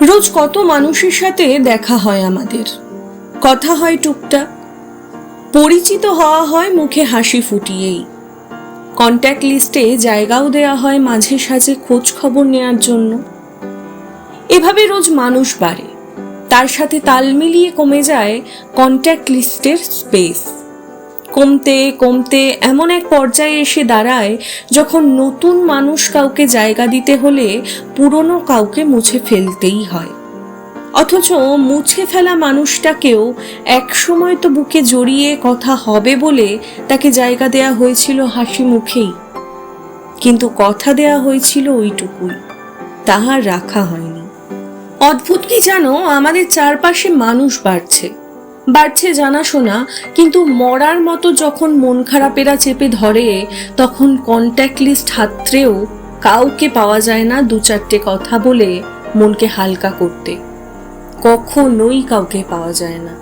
রোজ কত মানুষের সাথে দেখা হয় আমাদের। কথা হয় টুকটাক। পরিচিত হওয়া হয় মুখে হাসি ফুটিয়েই। কন্ট্যাক্ট লিস্টে জায়গাও দেয়া হয় মাঝে সাঝে খোঁজ খবর নেয়ার জন্য। এভাবে রোজ মানুষ বাড়ে। তার সাথে তাল মিলিয়ে কমে যায় কন্ট্যাক্ট লিস্টের স্পেস কমতে কমতে এমন এক পর্যায়ে এসে দাঁড়ায় যখন নতুন মানুষ কাউকে জায়গা দিতে হলে পুরনো কাউকে মুছে ফেলতেই হয়। অথচ মুছে ফেলা মানুষটাকেও একসময় তো বুকে জড়িয়ে কথা হবে বলে তাকে জায়গা দেয়া হয়েছিল হাসি মুখেই। কিন্তু কথা দেয়া হয়েছিল ওইটুকুই। তাহার রাখা হয়নি। অদ্ভুত কি জানো? আমাদের চারপাশে মানুষ বাড়ছে। বাড়ছে জানাশোনা, কিন্তু মরার মতো যখন মন খারাপেরা চেপে ধরে, তখন কন্ট্যাক্ট লিস্ট হাত্রেও কাউকে পাওয়া যায় না দু চারটে কথা বলে মনকে হালকা করতে। কখনোই কাউকে পাওয়া যায় না।